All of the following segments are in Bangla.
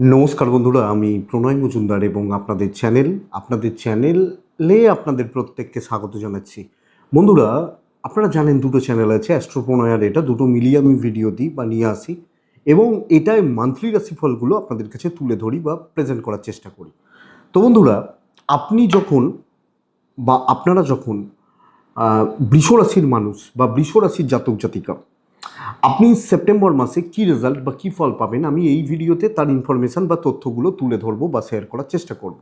নমস্কার বন্ধুরা আমি প্রণয় মজুমদার এবং আপনাদের চ্যানেল আপনাদের চ্যানেলে আপনাদের প্রত্যেককে স্বাগত জানাচ্ছি। বন্ধুরা আপনারা জানেন দুটো চ্যানেল আছে অ্যাস্ট্রো প্রণয় আর এটা দুটো মিলিয়ে আমি ভিডিও দিই বা নিয়ে আসি এবং এটায় মান্থলি রাশিফলগুলো আপনাদের কাছে তুলে ধরি বা প্রেজেন্ট করার চেষ্টা করি। তো বন্ধুরা আপনি যখন বা আপনারা যখন আহ, বৃষ রাশির মানুষ বা বৃষ রাশির জাতক জাতিকা আপনি সেপ্টেম্বর মাসে কি রেজাল্ট বা কি ফল পাবেন, আমি এই ভিডিওতে তার ইনফরমেশন বা তথ্যগুলো তুলে ধরবো বা শেয়ার করার চেষ্টা করব।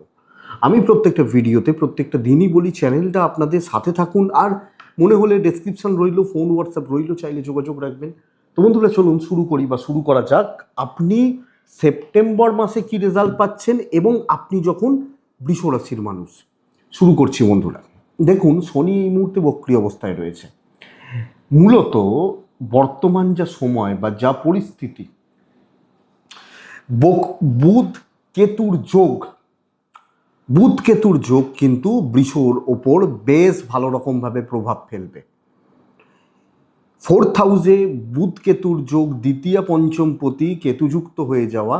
আমি প্রত্যেকটা ভিডিওতে, প্রত্যেকটা দিনই বলি চ্যানেলটা আপনাদের সাথে থাকুন, আর মনে হলে ডেসক্রিপশন রইল ফোন হোয়াটসঅ্যাপ রইল, চাইলে যোগাযোগ রাখবেন। তো বন্ধুরা, চলুন শুরু করি বা শুরু করা যাক। আপনি সেপ্টেম্বর মাসে কি রেজাল্ট পাচ্ছেন এবং আপনি যখন বৃষ রাশির মানুষ? শুরু করছি বন্ধুরা। দেখুন, শনি এই মুহূর্তে বক্রি অবস্থায় রয়েছে। মূলত বর্তমান যা সময় বা যা পরিস্থিতি বুধ কেতুর যোগ, বুধ কেতুর যোগ কিন্তু বৃষর ওপর বেশ ভালো রকমভাবে প্রভাব ফেলবে। ফোর্থ হাউসে বুধ কেতুর যোগ দ্বিতীয় পঞ্চম পতি কেতুযুক্ত হয়ে যাওয়া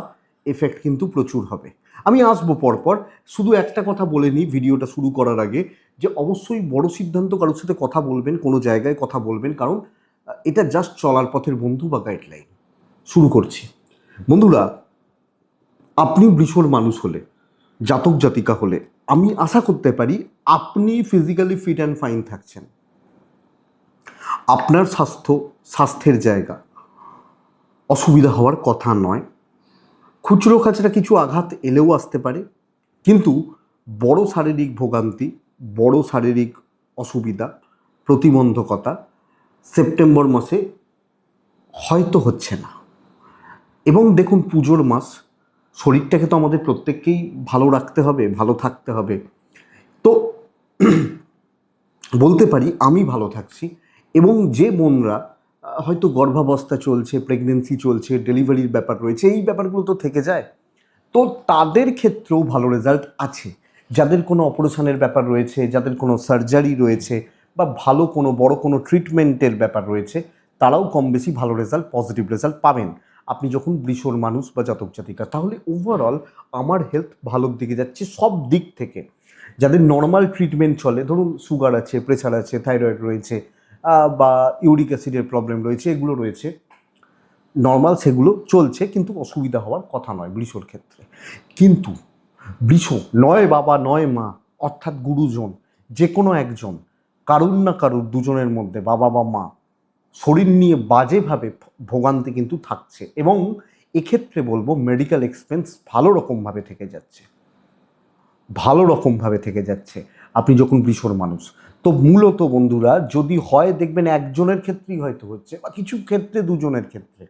এফেক্ট কিন্তু প্রচুর হবে। আমি আসব পরপর, শুধু একটা কথা বলে নিই ভিডিওটা শুরু করার আগে, যে অবশ্যই বড় সিদ্ধান্ত কারোর সাথে কথা বলবেন, কোনো জায়গায় কথা বলবেন, কারণ এটা জাস্ট চলার পথের বন্ধু বা গাইডলাইন শুরু করছি। বন্ধুরা, আপনি বৃষর মানুষ হলে, জাতক জাতিকা হলে, আমি আশা করতে পারি আপনি ফিজিক্যালি ফিট অ্যান্ড ফাইন থাকছেন। আপনার স্বাস্থ্য, স্বাস্থ্যের জায়গা, অসুবিধা হওয়ার কথা নয়। খুচরো খাচরা কিছু আঘাত এলেও আসতে পারে, কিন্তু বড় শারীরিক ভোগান্তি, বড় শারীরিক অসুবিধা, প্রতিবন্ধকতা সেপ্টেম্বর মাসে হয়তো হচ্ছে না। এবং দেখুন পুজোর মাস, শরীরটাকে তো আমাদের প্রত্যেককেই ভালো রাখতে হবে, ভালো থাকতে হবে। তো বলতে পারি আমি ভালো থাকছি এবং যে বোনরা হয়তো গর্ভাবস্থা চলছে প্রেগনেন্সি চলছে ডেলিভারির ব্যাপার রয়েছে, এই ব্যাপারগুলো তো থেকে যায়। তো তাদের ক্ষেত্রেও ভালো রেজাল্ট আছে। যাদের কোনো অপারেশনের ব্যাপার রয়েছে, যাদের কোনো সার্জারি রয়েছে বা ভালো কোনো, বড় কোনো ট্রিটমেন্টের ব্যাপার রয়েছে, তারাও কম বেশি ভালো রেজাল্ট পজিটিভ রেজাল্ট পাবেন। আপনি যখন বৃষর মানুষ বা জাতক জাতিকা, তাহলে ওভারঅল আমার হেলথ ভালোর দিকে যাচ্ছে সব দিক থেকে। যাদের নর্মাল ট্রিটমেন্ট চলে, ধরুন সুগার আছে প্রেশার আছে থাইরয়েড রয়েছে বা ইউরিক অ্যাসিডের প্রবলেম রয়েছে, এগুলো রয়েছে। নর্মাল সেগুলো চলছে, কিন্তু অসুবিধা হওয়ার কথা নয় বৃষর ক্ষেত্রে। কিন্তু বৃষ, নয় বাবা, নয় মা, অর্থাৎ গুরুজন যে কোনো একজন কারুর না কারুর দুজনের মধ্যে বাবা বা মা শরীর নিয়ে বাজেভাবে ভোগান্তি কিন্তু থাকছে এবং এক্ষেত্রে বলব মেডিকেল এক্সপেন্স ভালো রকমভাবে থেকে যাচ্ছে। ভালো রকমভাবে থেকে যাচ্ছে আপনি যখন বৃষর মানুষ। তো মূলত বন্ধুরা যদি হয় দেখবেন একজনের ক্ষেত্রেই হয়তো হচ্ছে বা কিছু ক্ষেত্রে দুজনের ক্ষেত্রে।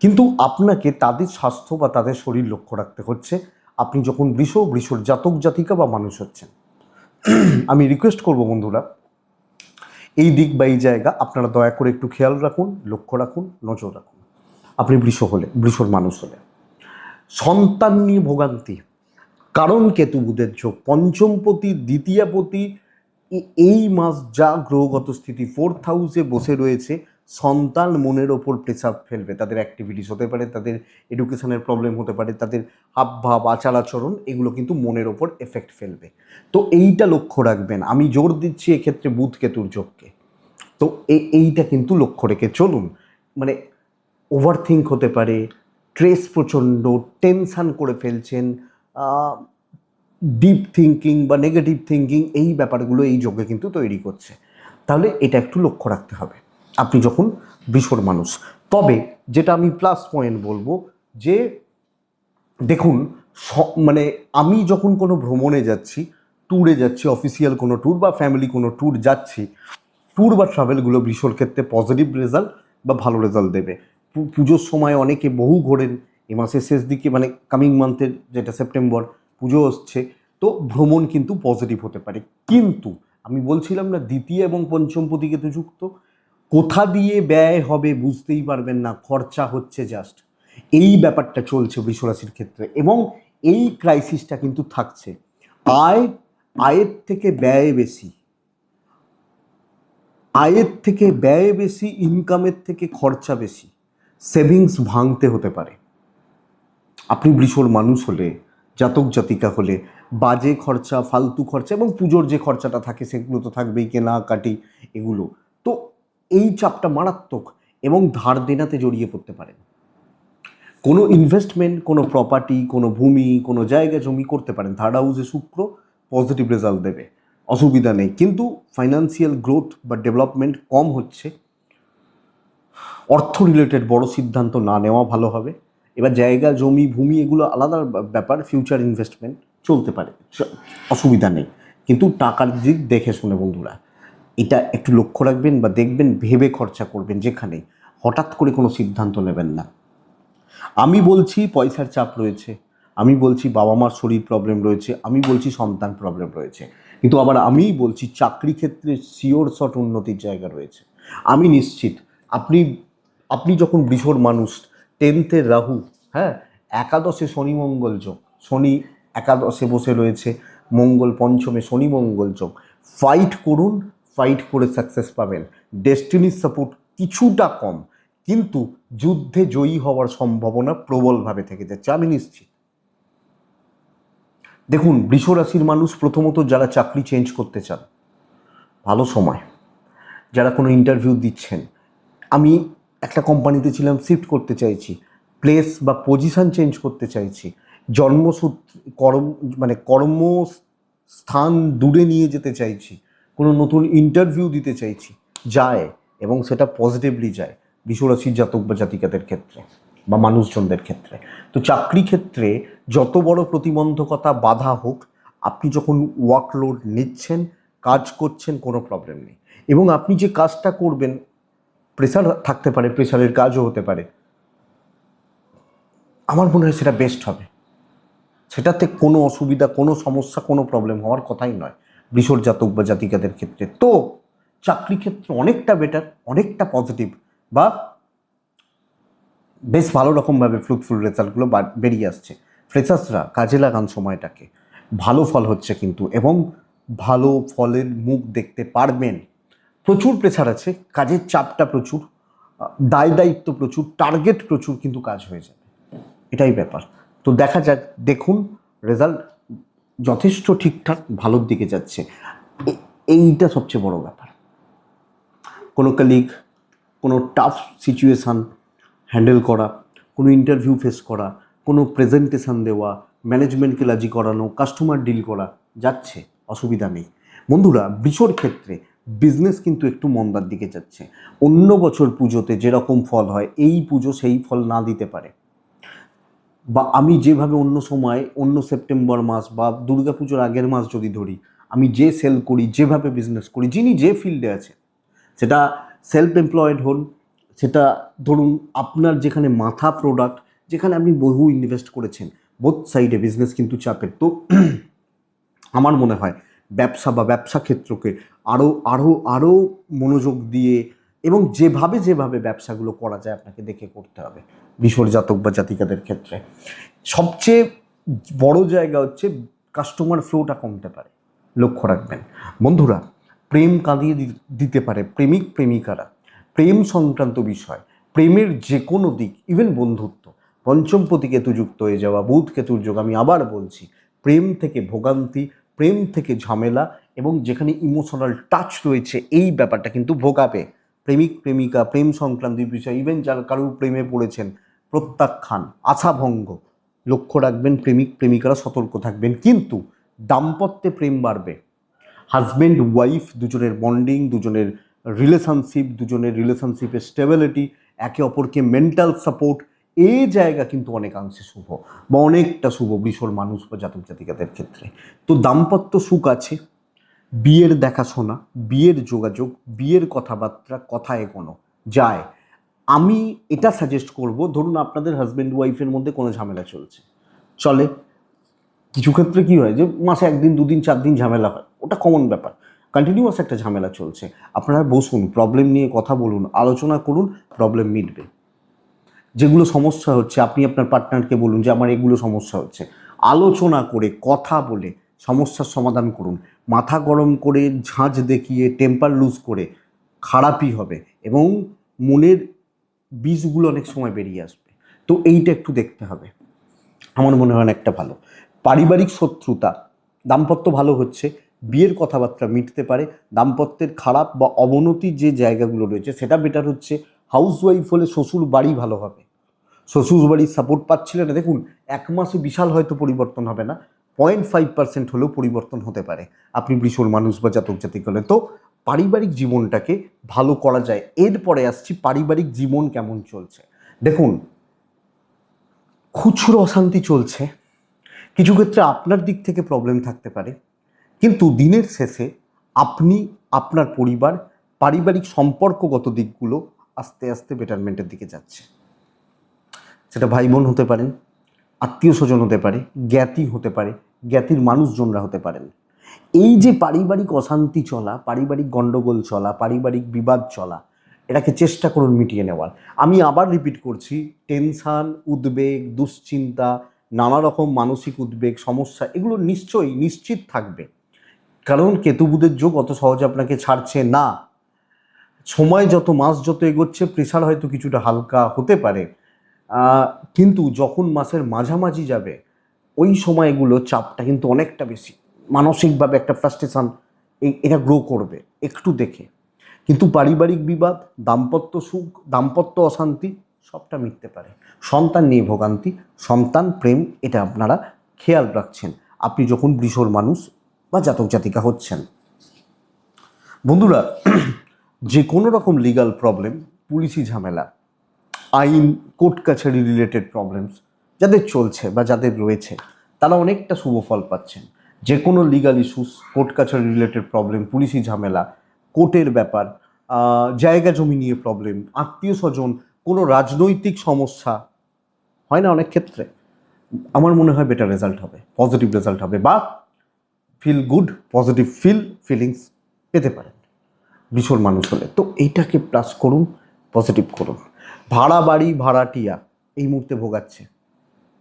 কিন্তু আপনাকে তাদের স্বাস্থ্য বা তাদের শরীর লক্ষ্য রাখতে হচ্ছে। আপনি যখন বৃষ, বৃষর জাতক জাতিকা বা মানুষ হচ্ছেন। আমি রিকোয়েস্ট করব বন্ধুরা এই দিক বা এই জায়গা আপনারা দয়া করে একটু খেয়াল রাখুন, লক্ষ্য রাখুন, নজর রাখুন। আপনি বৃষ হলে, বৃষর মানুষ হলে। সন্তান নিয়ে ভোগান্তি। কারণ কেতু বুধের যোগ পঞ্চমপতি, দ্বিতীয়াপতি এই মাস যা গ্রহগত স্থিতি ফোর্থ হাউসে বসে রয়েছে সন্তান মনের ওপর প্রেসার ফেলবে। তাদের অ্যাক্টিভিটিস হতে পারে, তাদের এডুকেশনের প্রবলেম হতে পারে, তাদের হাবভাব আচার আচরণ এগুলো কিন্তু মনের ওপর এফেক্ট ফেলবে। তো এইটা লক্ষ্য রাখবেন। আমি জোর দিচ্ছি এক্ষেত্রে বুধ কেতুর যোগকে। তো এইটা কিন্তু লক্ষ্য রেখে চলুন। মানে ওভার থিঙ্ক হতে পারে স্ট্রেস প্রচণ্ড টেনশান করে ফেলছেন ডিপ থিঙ্কিং বা নেগেটিভ থিঙ্কিং এই ব্যাপারগুলো এই যোগে কিন্তু তৈরি করছে। তাহলে এটা একটু লক্ষ্য রাখতে হবে। আপনি যখন বিশ্বর মানুষ। তবে যেটা আমি প্লাস পয়েন্ট বলব, যে দেখুন মানে আমি যখন কোনো ভ্রমণে যাচ্ছি ট্যুরে যাচ্ছি অফিসিয়াল কোনো ট্যুর বা ফ্যামিলি কোনো ট্যুর যাচ্ছি ট্যুর বা ট্রাভেলগুলো বৃষর ক্ষেত্রে পজিটিভ রেজাল্ট বা ভালো রেজাল্ট দেবে। পুজোর সময় অনেকে বহু ঘোরেন, এ মাসের শেষ দিকে মানে কামিং মান্থের যেটা সেপ্টেম্বর পুজো আসছে, তো ভ্রমণ কিন্তু পজিটিভ হতে পারে। কিন্তু আমি বলছিলাম না, দ্বিতীয় এবং পঞ্চম প্রতিকেতু যুক্ত কোথা দিয়ে ব্যয় হবে বুঝতেই পারবেন না, খরচা হচ্ছে জাস্ট এই ব্যাপারটা চলছে বৃষরাশির ক্ষেত্রে এবং এই ক্রাইসিসটা কিন্তু থাকছে। আয়, আয়ের থেকে ব্যয় বেশি। আয়ের থেকে ব্যয় বেশি ইনকামের থেকে খরচা বেশি। সেভিংস ভাঙতে হতে পারে। আপনি বৃষর মানুষ হলে, জাতক জাতিকা হলে, বাজে খরচা, ফালতু খরচা এবং পুজোর যে খরচাটা থাকে সেগুলো তো থাকবেই, কেনাকাটি, এগুলো। এই চাপটা মারাত্মক এবং ধার দেনাতে জড়িয়ে পড়তে পারেন কোনো ইনভেস্টমেন্ট কোনো প্রপার্টি কোনো ভূমি, কোনো জায়গা, জমি করতে পারেন। থার্ড হাউসে শুক্র পজিটিভ রেজাল্ট দেবে। অসুবিধা নেই। কিন্তু ফাইন্যান্সিয়াল গ্রোথ বা ডেভেলপমেন্ট কম হচ্ছে। অর্থ রিলেটেড বড় সিদ্ধান্ত না নেওয়া ভালো হবে। এবার জায়গা, জমি, ভূমি এগুলো আলাদা ব্যাপার। ফিউচার ইনভেস্টমেন্ট চলতে পারে। অসুবিধা নেই। কিন্তু টাকার দিক দেখে শুনে বন্ধুরা। এটা একটু লক্ষ্য রাখবেন বা দেখবেন, ভেবে খরচা করবেন যেখানে। হঠাৎ করে কোনো সিদ্ধান্ত নেবেন না। আমি বলছি পয়সার চাপ রয়েছে। আমি বলছি বাবা মার শরীর প্রবলেম রয়েছে। আমি বলছি সন্তান প্রবলেম রয়েছে। কিন্তু আবার আমিই বলছি চাকরি ক্ষেত্রে শিওর শট উন্নতির জায়গা রয়েছে। আমি নিশ্চিত আপনি আপনি যখন বৃষর মানুষ টেন্থের রাহু হ্যাঁ? একাদশে শনি মঙ্গল যোগ। শনি একাদশে বসে রয়েছে। মঙ্গল পঞ্চমে শনি মঙ্গল যোগ। ফাইট করুন ফাইট করে সাকসেস পাবেন। ডেস্টিনির সাপোর্ট কিছুটা কম, কিন্তু যুদ্ধে জয়ী হওয়ার সম্ভাবনা প্রবলভাবে থেকে যাচ্ছে আমি নিশ্চিত। দেখুন, বৃষ রাশির মানুষ প্রথমত যারা চাকরি চেঞ্জ করতে চান, ভালো সময়। যারা কোনো ইন্টারভিউ দিচ্ছেন, আমি একটা কোম্পানিতে ছিলাম শিফট করতে চাইছি প্লেস বা পজিশন চেঞ্জ করতে চাইছি, জন্মসূত্র, কর্ম মানে কর্মস্থান দূরে নিয়ে যেতে চাইছি কোনো নতুন ইন্টারভিউ দিতে চাইছি, যায় এবং সেটা পজিটিভলি যায় বিশ্বরাশির জাতক বা জাতিকাদের ক্ষেত্রে বা মানুষজনদের ক্ষেত্রে। তো চাকরি ক্ষেত্রে যত বড় প্রতিবন্ধকতা বাধা হোক, আপনি যখন ওয়ার্কলোড নিচ্ছেন, কাজ করছেন, কোনো প্রবলেম নেই। এবং আপনি যে কাজটা করবেন প্রেশার থাকতে পারে প্রেশারের কাজও হতে পারে। আমার মনে হয় সেটা বেস্ট হবে। সেটাতে কোনো অসুবিধা, কোনো সমস্যা, কোনো প্রবলেম হওয়ার কথাই নয়। বৃষর জাতক বা জাতিকাদের ক্ষেত্রে। তো চাকরি ক্ষেত্রে অনেকটা বেটার অনেকটা পজিটিভ বা বেশ ভালো রকমভাবে ফ্রুটফুল রেজাল্টগুলো বেরিয়ে আসছে। ফ্রেশার্সরা কাজে লাগান সময়টাকে। ভালো ফল হচ্ছে কিন্তু এবং ভালো ফলের মুখ দেখতে পারবেন। প্রচুর প্রেশার আছে, কাজের চাপটা প্রচুর, দায় দায়িত্ব প্রচুর টার্গেট প্রচুর কিন্তু কাজ হয়ে যাবে। এটাই ব্যাপার। তো দেখা যাক, দেখুন রেজাল্ট যথেষ্ট ঠিকঠাক ভালোর দিকে যাচ্ছে। এইটা সবচেয়ে বড় ব্যাপার। কোনো কালিগ কোনো টাফ সিচুয়েশান হ্যান্ডেল করা, কোনো ইন্টারভিউ ফেস করা, কোনো প্রেজেন্টেশন দেওয়া ম্যানেজমেন্টকে রাজি করানো কাস্টমার ডিল করা যাচ্ছে, অসুবিধা নেই। বন্ধুরা বিশোর ক্ষেত্রে বিজনেস কিন্তু একটু মন্দার দিকে যাচ্ছে। অন্য বছর পুজোতে যেরকম ফল হয়, এই পুজো সেই ফল না দিতে পারে। বা আমি যেভাবে অন্য সময়, অন্য সেপ্টেম্বর মাস বা দুর্গাপুজোর আগের মাস যদি ধরি, আমি যে সেল করি, যেভাবে বিজনেস করি, যিনি যে ফিল্ডে আছে সেটা সেলফ এমপ্লয়েড হন, সেটা ধরুন আপনার যেখানে মাথা প্রোডাক্ট যেখানে আপনি বহু ইনভেস্ট করেছেন বোথ সাইডে বিজনেস কিন্তু চাপের। তো আমার মনে হয়, ব্যবসা বা ব্যবসা ক্ষেত্রকে আরও আরও আরও মনোযোগ দিয়ে এবং যেভাবে যেভাবে ব্যবসাগুলো করা যায় আপনাকে দেখে করতে হবে বিশ্বর জাতক বা জাতিকাদের ক্ষেত্রে। সবচেয়ে বড় জায়গা হচ্ছে কাস্টমার ফ্লোটা কমতে পারে, লক্ষ্য রাখবেন। বন্ধুরা, প্রেম কাঁদিয়ে দিতে পারে প্রেমিক, প্রেমিকারা। প্রেম সংক্রান্ত বিষয়, প্রেমের যে কোনো দিক ইভেন বন্ধুত্ব। পঞ্চমপতি কেতু যুক্ত হয়ে যাওয়া, বুধ কেতুর যোগ আমি আবার বলছি, প্রেম থেকে ভোগান্তি, প্রেম থেকে ঝামেলা এবং যেখানে ইমোশনাল টাচ রয়েছে, এই ব্যাপারটা কিন্তু ভোগাবে। প্রেমিক, প্রেমিকা, প্রেম সংক্রান্ত বিষয় ইভেন যারা কারোর প্রেমে পড়েছেন, প্রত্যাখ্যান, আশাভঙ্গ, লক্ষ্য রাখবেন, প্রেমিক, প্রেমিকারা সতর্ক থাকবেন। কিন্তু দাম্পত্যে প্রেম বাড়বে। হাজব্যান্ড ওয়াইফ দুজনের বন্ডিং দুজনের রিলেশনশিপ দুজনের রিলেশনশিপের স্টেবিলিটি একে অপরকে মেন্টাল সাপোর্ট এই জায়গা কিন্তু অনেকাংশে শুভ বা অনেকটা শুভ বৃষর মানুষ বা জাতক জাতিকাদের ক্ষেত্রে। তো দাম্পত্য সুখ আছে বিয়ের দেখাশোনা বিয়ের যোগাযোগ, বিয়ের কথাবার্তা, কথা এগোনো, যায়। আমি এটা সাজেস্ট করব, ধরুন আপনাদের হাজব্যান্ড ওয়াইফের মধ্যে কোনো ঝামেলা চলছে। চলে, কিছু ক্ষেত্রে কি হয় যে মাসে একদিন, দুদিন চার দিন ঝামেলা হয়, ওটা কমন ব্যাপার। কন্টিনিউয়াস একটা ঝামেলা চলছে। আপনারা বসুন প্রবলেম নিয়ে কথা বলুন, আলোচনা করুন প্রবলেম মিটবে। যেগুলো সমস্যা হচ্ছে, আপনি আপনার পার্টনারকে বলুন যে, আমার এগুলো সমস্যা হচ্ছে। আলোচনা করে, কথা বলে সমস্যার সমাধান করুন। মাথা গরম করে ঝাঁঝ দেখিয়ে টেম্পার লুজ করে খারাপই হবে এবং মনের বীজগুলো অনেক সময় বেরিয়ে আসবে। তো এইটা একটু দেখতে হবে। আমার মনে হয় অনেকটা ভালো। পারিবারিক শত্রুতা, দাম্পত্য ভালো হচ্ছে, বিয়ের কথাবার্তা মিটতে পারে, দাম্পত্যের খারাপ বা অবনতি যে জায়গাগুলো রয়েছে, সেটা বেটার হচ্ছে। হাউস ওয়াইফ হলে শ্বশুর বাড়ি ভালো হবে। শ্বশুর বাড়ির সাপোর্ট পাচ্ছিলেন না। দেখুন, এক মাসে বিশাল হয়তো পরিবর্তন হবে না। পয়েন্ট ফাইভ পার্সেন্ট হলেও পরিবর্তন হতে পারে। আপনি বৃষর মানুষ বা জাতক জাতিক হলে, তো পারিবারিক জীবনটাকে ভালো করা যায়। এরপরে আসছি পারিবারিক জীবন কেমন চলছে। দেখুন, খুচরো অশান্তি চলছে। কিছু ক্ষেত্রে আপনার দিক থেকে প্রবলেম থাকতে পারে। কিন্তু দিনের শেষে আপনি, আপনার পরিবার পারিবারিক সম্পর্কগত দিকগুলো আস্তে আস্তে বেটারমেন্টের দিকে যাচ্ছে। সেটা ভাই বোন হতে পারেন আত্মীয় স্বজন হতে পারে, জ্ঞাতি হতে পারে জ্ঞাতির মানুষজনরা হতে পারেন। এই যে পারিবারিক অশান্তি চলা, পারিবারিক গণ্ডগোল চলা, পারিবারিক বিবাদ চলা, এটাকে চেষ্টা করুন মিটিয়ে নেওয়ার। আমি আবার রিপিট করছি টেনশান উদ্বেগ, দুশ্চিন্তা, নানা রকম মানসিক উদ্বেগ, সমস্যা, এগুলো নিশ্চয়ই নিশ্চিত থাকবে। কারণ কেতুবুদের যোগ অত সহজে আপনাকে ছাড়ছে না। সময় যত, মাস যত এগোচ্ছে, প্রেশার হয়তো কিছুটা হালকা হতে পারে। কিন্তু যখন মাসের মাঝামাঝি যাবে ওই সময়গুলো চাপটা কিন্তু অনেকটা বেশি। মানসিকভাবে একটা ফ্রাস্ট্রেশন এটা গ্রো করবে, একটু দেখে। কিন্তু পারিবারিক বিবাদ, দাম্পত্য সুখ, দাম্পত্য অশান্তি, সবটা মিটতে পারে। সন্তান নিয়ে ভোগান্তি, সন্তান, প্রেম, এটা আপনারা খেয়াল রাখছেন। আপনি যখন বৃষর মানুষ বা জাতক জাতিকা হচ্ছেন। বন্ধুরা, যে কোনো রকম লিগাল প্রবলেম পুলিশি ঝামেলা, আইন, কোর্ট কাছারি রিলেটেড প্রবলেমস যাদের চলছে বা যাদের রয়েছে, তারা অনেকটা শুভ ফল পাচ্ছেন। যে কোনো লিগাল ইস্যুস কোর্ট কাছারি রিলেটেড প্রবলেম পুলিশি ঝামেলা, কোর্টের ব্যাপার জায়গা জমি নিয়ে প্রবলেম আত্মীয় স্বজন, কোনো রাজনৈতিক সমস্যা, হয় না অনেক ক্ষেত্রে? আমার মনে হয় বেটার রেজাল্ট হবে পজিটিভ রেজাল্ট হবে বা feel good positive feel feelings পেতে পারেন। ভীষণ মানুষ হলে। তো এইটাকে প্লাস করুন পজিটিভ করুন। ভাড়া বাড়ি, ভাড়াটিয়া, এই মুহূর্তে ভোগাচ্ছে।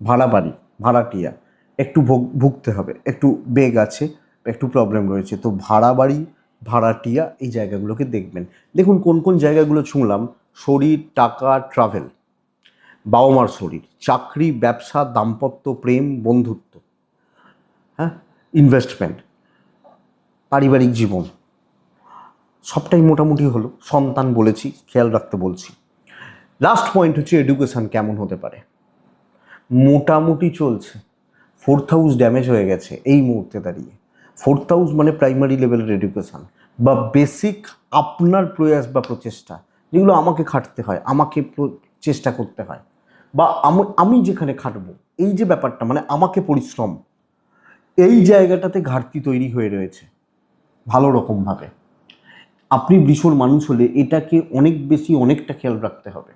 ভাড়া বাড়ি ভাড়াটিয়া। একটু ভোগ, ভুগতে হবে, একটু বেগ আছে, একটু প্রবলেম রয়েছে। তো ভাড়া বাড়ি ভাড়াটিয়া এই জায়গাগুলোকে দেখবেন। দেখুন কোন কোন জায়গাগুলো ছুঁলাম শরীর, টাকা ট্রাভেল বাবা মার শরীর, চাকরি, ব্যবসা, দাম্পত্য, প্রেম, বন্ধুত্ব। হ্যাঁ? ইনভেস্টমেন্ট পারিবারিক জীবন। সবটাই মোটামুটি হলো। সন্তান বলেছি, খেয়াল রাখতে বলছি। লাস্ট পয়েন্ট হচ্ছে এডুকেশন কেমন হতে পারে? মোটামুটি চলছে। ফোর্থ হাউস ড্যামেজ হয়ে গেছে এই মুহূর্তে দাঁড়িয়ে। ফোর্থ হাউস মানে প্রাইমারি লেভেলের এডুকেশান বা বেসিক আপনার প্রয়াস বা প্রচেষ্টা যেগুলো আমাকে খাটতে হয়, আমাকে চেষ্টা করতে হয় বা আম- আমি যেখানে খাটবো, এই যে ব্যাপারটা মানে আমাকে পরিশ্রম, এই জায়গাটাতে ঘাটতি তৈরি হয়ে রয়েছে ভালো রকমভাবে। আপনি বৃষর মানুষ হলে এটাকে অনেক বেশি, অনেকটা খেয়াল রাখতে হবে।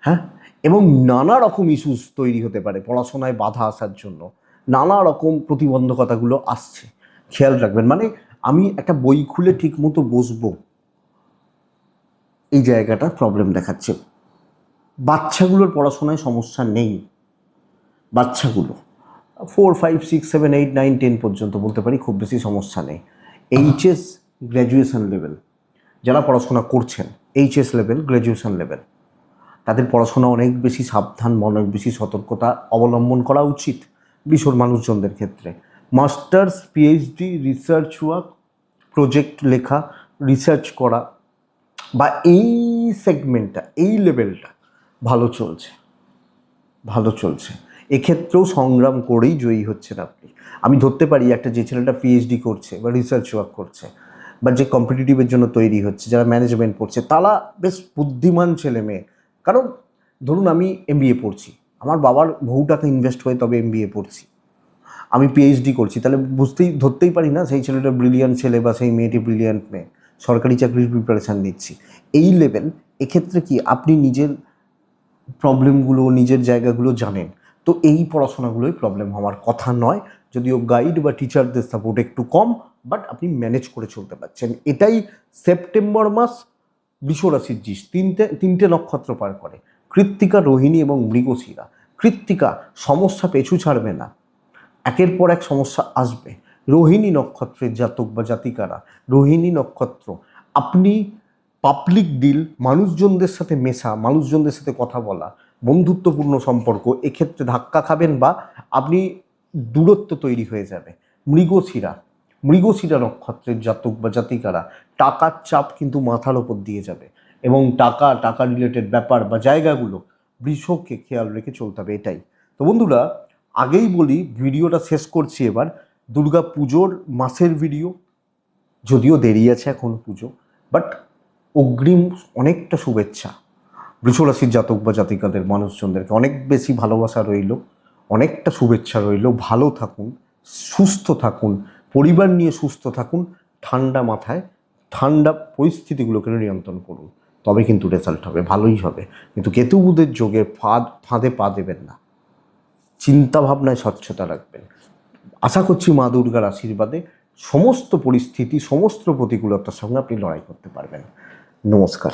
হ্যাঁ? এবং নানা রকম ইস্যুস তৈরি হতে পারে পড়াশোনায় বাধা আসার জন্য। নানা রকম প্রতিবন্ধকতাগুলো আসছে। খেয়াল রাখবেন মানে আমি একটা বই খুলে ঠিক মতো বসবো, এই জায়গাটা প্রবলেম দেখাচ্ছে। বাচ্চাগুলোর পড়াশোনায় সমস্যা নেই। বাচ্চাগুলো four five six seven eight nine ten পর্যন্ত বলতে পারি, খুব বেশি সমস্যা নেই। এইচএস গ্র্যাজুয়েশন লেভেল যারা পড়াশোনা করছেন এইচএস লেভেল গ্র্যাজুয়েশন লেভেল তাদের পড়াশোনা অনেক বেশি সাবধান, অনেক বেশি সতর্কতা অবলম্বন করা উচিত বিশ্বর মানুষজনদের ক্ষেত্রে। Masters PhD research work project লেখা রিসার্চ করা বা এই সেগমেন্টটা এই লেভেলটা ভালো চলছে। ভালো চলছে। এক্ষেত্রেও সংগ্রাম করেই জয়ী হচ্ছেন আপনি। আমি ধরতে পারি একটা যে ছেলেটা পিএইচডি করছে বা রিসার্চ ওয়ার্ক করছে বা যে কম্পিটিটিভের জন্য তৈরি হচ্ছে, যারা ম্যানেজমেন্ট পড়ছে তারা বেশ বুদ্ধিমান ছেলে মেয়ে। কারণ ধরুন আমি এমবিএ পড়ছি, আমার বাবার বহু টাকা ইনভেস্ট হয়ে তবে এমবিএ পড়ছি। আমি পিএইচডি করছি, তাহলে বুঝতেই, ধরতেই পারি না সেই ছেলেটা ব্রিলিয়ান্ট ছেলে বা সেই মেয়েটি ব্রিলিয়ান্ট মেয়ে, সরকারি চাকরির প্রিপারেশান নিচ্ছি। এই লেভেল এক্ষেত্রে কি আপনি নিজের প্রবলেমগুলো নিজের জায়গাগুলো জানেন? তো এই পড়াশোনাগুলোই প্রবলেম হওয়ার কথা নয়। যদিও গাইড বা টিচারদের সাপোর্ট একটু কম বাট আপনি ম্যানেজ করে চলতে পারছেন। এটাই সেপ্টেম্বর মাস বৃষরাশির জিস, তিনটে তিনটে নক্ষত্র পার করে। কৃত্তিকা, রোহিণী এবং মৃগশিরা। কৃত্তিকা, সমস্যা পেছু ছাড়বে না। একের পর এক সমস্যা আসবে। রোহিণী নক্ষত্রের জাতক বা জাতিকারা, রোহিণী নক্ষত্র, আপনি পাবলিক ডিল মানুষজনদের সাথে মেশা, মানুষজনদের সাথে কথা বলা, বন্ধুত্বপূর্ণ সম্পর্ক, এক্ষেত্রে ধাক্কা খাবেন বা আপনি দূরত্ব তৈরি হয়ে যাবে। মৃগশিরা মৃগশিরা নক্ষত্রের জাতক বা জাতিকারা টাকার চাপ কিন্তু মাথার ওপর দিয়ে যাবে এবং টাকা টাকা রিলেটেড ব্যাপার বা জায়গাগুলো বৃষকে খেয়াল রেখে চলতে হবে এটাই। তো বন্ধুরা, আগেই বলি, ভিডিওটা শেষ করছি এবার। দুর্গা পুজোর মাসের ভিডিও, যদিও দেরি আছে এখন পুজো বাট অগ্রিম অনেকটা শুভেচ্ছা। বৃষরাশির জাতক বা জাতিকাদের মানুষজনদেরকে অনেক বেশি ভালোবাসা রইল, অনেকটা শুভেচ্ছা রইল। ভালো থাকুন, সুস্থ থাকুন পরিবার নিয়ে সুস্থ থাকুন, ঠান্ডা মাথায়, ঠান্ডা পরিস্থিতিগুলোকে নিয়ন্ত্রণ করুন। তবে কিন্তু রেজাল্ট হবে, ভালোই হবে। কিন্তু কেতুবুদের যোগে ফাঁদ, ফাঁদে পা দেবেন না। চিন্তা ভাবনায় স্বচ্ছতা রাখবেন। আশা করছি মা দুর্গার আশীর্বাদে সমস্ত পরিস্থিতি, সমস্ত প্রতিকূলতার সঙ্গে আপনি লড়াই করতে পারবেন। নমস্কার।